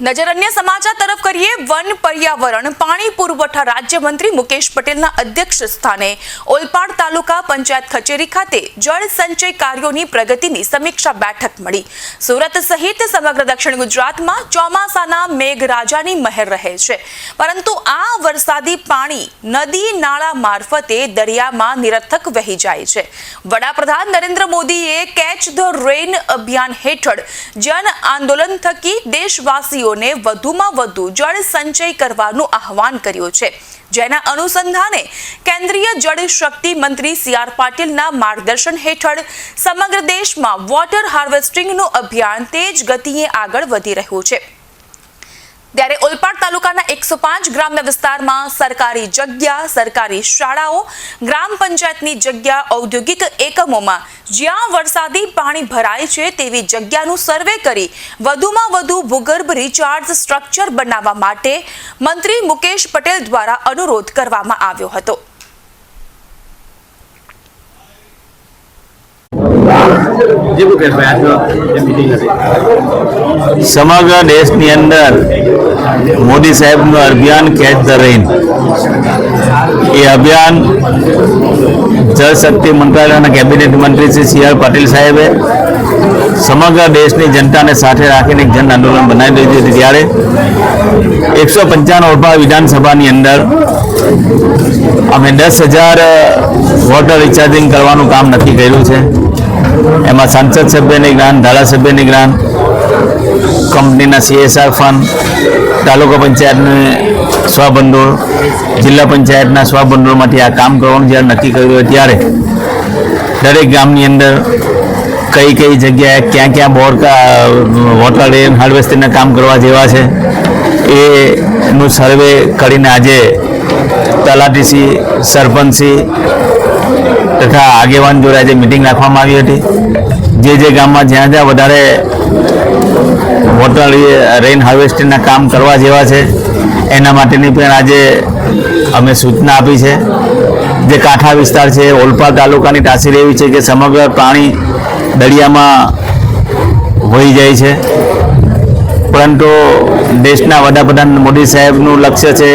નજર અન્ય સમાચાર તરફ કરીએ. વન પર્યાવરણ, પાણી પુરવઠા રાજ્યમંત્રી મુકેશ પટેલના અધ્યક્ષ સ્થાને ઓલપાડ તાલુકા પંચાયત કચેરી ખાતે જળ સંચય કાર્યોની પ્રગતિની સમીક્ષા બેઠક મળી. સુરત સહિત સમગ્ર દક્ષિણ ગુજરાતમાં ચોમાસાના મેઘરાજાની મહેર રહે છે. પરંતુ આ વરસાદી પાણી નદી નાળા મારફતે દરિયામાં નિરર્થક વહી જાય છે. વડાપ્રધાન નરેન્દ્ર મોદીએ કેચ ધ રેન અભિયાન હેઠળ જન આંદોલન થકી દેશવાસીઓને વધુમાં વધુ જળ સંચય કરવાનું આહવાન કર્યું છે. જેના અનુસંધાને કેન્દ્રીય જળ શક્તિ મંત્રી સી આર પાટીલના માર્ગદર્શન હેઠળ સમગ્ર દેશમાં વોટર હાર્વેસ્ટિંગનું અભિયાન તેજ ગતિએ આગળ વધી રહ્યું છે. ત્યારે ઓલપાડ તાલુકાના એકસો પાંચ ગ્રામ્ય વિસ્તારમાં સરકારી જગ્યા, સરકારી શાળાઓ, ગ્રામ પંચાયતની જગ્યા, ઔદ્યોગિક એકમોમાં જ્યાં વરસાદી પાણી ભરાય છે તેવી જગ્યાનું સર્વે કરી વધુમાં વધુ ભૂગર્ભ રિચાર્જ સ્ટ્રક્ચર બનાવવા માટે મંત્રી મુકેશ પટેલ દ્વારા અનુરોધ કરવામાં આવ્યો હતો જે મુકેશભાઈ આજનો જે મિટિંગ હતી સમગ્ર દેશની અંદર મોદી સાહેબનું અભિયાન કેચ ધ રેઇન એ અભિયાન જળશક્તિ મંત્રાલયના કેબિનેટ મંત્રી શ્રી સી આર પાટીલ સાહેબે સમગ્ર દેશની જનતાને સાથે રાખીને એક જન આંદોલન બનાવી દીધું હતું. ત્યારે એકસો પંચાણું વિધાનસભાની અંદર અમે દસ હજાર વોટર રિચાર્જિંગ કરવાનું કામ નક્કી કર્યું છે. એમાં સંસદ સભ્યની ગ્રાન્ટ, ધારાસભ્યની ગ્રાન્ટ, કંપનીના સીએસઆર ફંડ તાલુકા પંચાયતને સ્વભંડોળ, જિલ્લા પંચાયતના સ્વભંડોળમાંથી આ કામ કરવાનું જ્યારે નક્કી કર્યું હોય ત્યારે દરેક ગામની અંદર કઈ કઈ જગ્યાએ ક્યાં ક્યાં બોર વોટર રેન હાર્વેસ્ટિંગના કામ કરવા જેવા છે એનું સર્વે કરીને આજે તલાટીસી સરપંચી તથા આગેવાન જોડે આજે મિટિંગ રાખવામાં આવી હતી. જે જે ગામમાં જ્યાં જ્યાં વધારે વોટર રેઇન હાર્વેસ્ટિંગના કામ કરવા જેવા છે, એના માટેની પણ આજે અમે સૂચના આપી છે. જે કાંઠા વિસ્તાર છે ઓલપા તાલુકાની તાસીર એવી છે કે સમગ્ર પાણી દરિયામાં વહી જાય છે. પરંતુ દેશના વડાપ્રધાન મોદી સાહેબનું લક્ષ્ય છે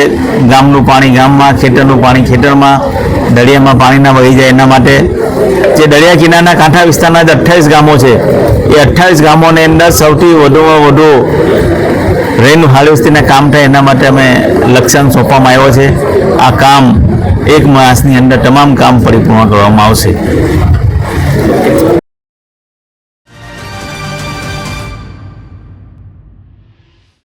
ગામનું પાણી ગામમાં, ખેતરનું પાણી ખેતરમાં, દરિયામાં પાણી ના વહી જાય એના માટે. જે દરિયા કિનારાના કાંઠા વિસ્તારના જે અઠ્ઠાવીસ ગામો છે, એ અઠ્ઠાવીસ ગામોની અંદર સૌથી વધુમાં વધુ રેન હાર્વેસ્ટિંગના કામ થાય એના માટે અમે લક્ષ્યાંક સોંપવામાં આવ્યો છે. આ કામ એક માસની અંદર તમામ કામ પરિપૂર્ણ કરવામાં આવશે.